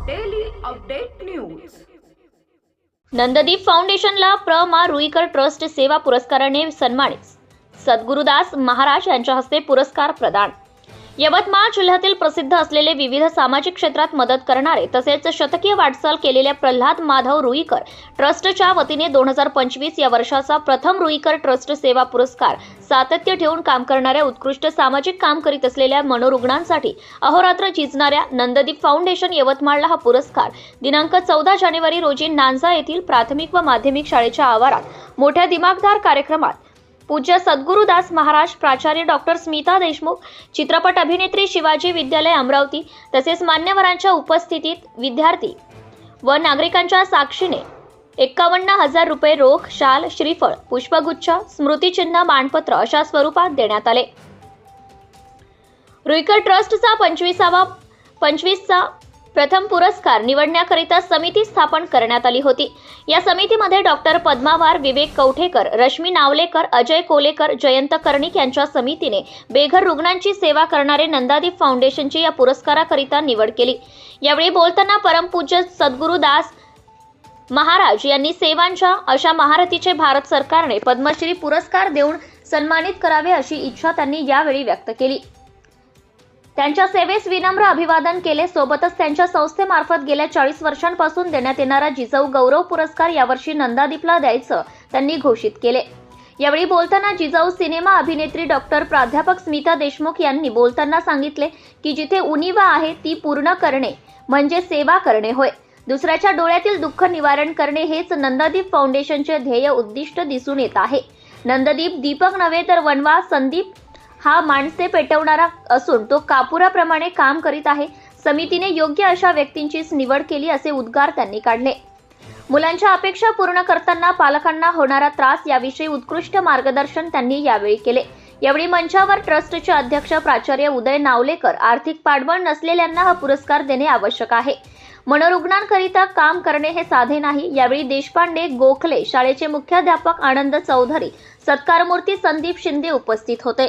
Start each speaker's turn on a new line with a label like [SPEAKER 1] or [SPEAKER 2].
[SPEAKER 1] Update news
[SPEAKER 2] Nanddeep फाउंडेशनला प्र. मा. रुईकर ट्रस्ट सेवा पुरस्काराने सन्मानित. सद्गुरुदास महाराज यांच्या हस्ते पुरस्कार प्रदान. यवतमाळ जिल्ह्यातील प्रसिद्ध असलेले विविध सामाजिक क्षेत्रात मदत करणारे तसेच शतकीय वाटचाल केलेल्या प्रल्हाद माधव रुईकर ट्रस्टच्या वतीने दोन हजार पंचवीस या वर्षाचा प्रथम रुईकर ट्रस्ट सेवा पुरस्कार सातत्य ठेवून काम करणाऱ्या उत्कृष्ट सामाजिक काम करीत असलेल्या मनोरुग्णांसाठी अहोरात्र झिजणाऱ्या नंददीप फाउंडेशन यवतमाळला हा पुरस्कार. दिनांक चौदा जानेवारी रोजी नांजा येथील प्राथमिक व माध्यमिक शाळेच्या आवारात मोठ्या दिमागदार कार्यक्रमात पूज्य सद्गुरुदास महाराज प्राचार्य डॉक्टर स्मिता देशमुख चित्रपट अभिनेत्री शिवाजी विद्यालय अमरावती तसेच मान्यवरांच्या उपस्थितीत विद्यार्थी व नागरिकांच्या साक्षीने एक्कावन्न हजार रुपये रोख शाल श्रीफळ पुष्पगुच्छ स्मृतिचिन्ह मानपत्र अशा स्वरूपात देण्यात आले. रुईकर ट्रस्टचा पंचवीसावा पंचवीसचा प्रथम पुरस्कार निवडण्याकरिता समिती स्थापन करण्यात आली होती. या समितीमध्ये डॉक्टर पद्मावार विवेक कवठेकर रश्मी नावलेकर अजय कोलेकर जयंत कर्णिक यांच्या समितीने बेघर रुग्णांची सेवा करणारे नंदादीप फाउंडेशनची या पुरस्काराकरिता निवड केली. यावेळी बोलताना परमपूज्य सद्गुरुदास महाराज यांनी सेवांच्या अशा महारथीचे भारत सरकारने पद्मश्री पुरस्कार देऊन सन्मानित करावे अशी इच्छा त्यांनी यावेळी व्यक्त केली. त्यांच्या सेवेस विनम्र अभिवादन केले. सोबतच त्यांच्या संस्थेमार्फत गेल्या चाळीस वर्षांपासून देण्यात येणारा जिजाऊ गौरव पुरस्कार यावर्षी नंदादीपला द्यायचं त्यांनी घोषित केले. यावेळी बोलताना जिजाऊ सिनेमा अभिनेत्री डॉक्टर प्राध्यापक स्मिता देशमुख यांनी बोलताना सांगितले की जिथे उनिवा आहे ती पूर्ण करणे म्हणजे सेवा करणे होय. दुसऱ्याच्या डोळ्यातील दुःख निवारण करणे हेच नंदादीप फाउंडेशनचे ध्येय उद्दिष्ट दिसून येत आहे. नंददीप दीपक नव्हे तर वनवा संदीप हा माणसे पेटवणारा असून तो कापुराप्रमाणे काम करीत आहे. समितीने योग्य अशा व्यक्तींचीच निवड केली असे उद्गार त्यांनी काढले. मुलांच्या अपेक्षा पूर्ण करताना पालकांना होणारा त्रास याविषयी उत्कृष्ट मार्गदर्शन त्यांनी यावेळी केले. यावेळी मंचावर ट्रस्टचे अध्यक्ष प्राचार्य उदय नावलेकर आर्थिक पाठबळ नसलेल्यांना हा पुरस्कार देणे आवश्यक आहे. मनोरुग्णांकरिता काम करणे हे साधे नाही. यावेळी देशपांडे गोखले शाळेचे मुख्याध्यापक आनंद चौधरी सत्कारमूर्ती संदीप शिंदे उपस्थित होते.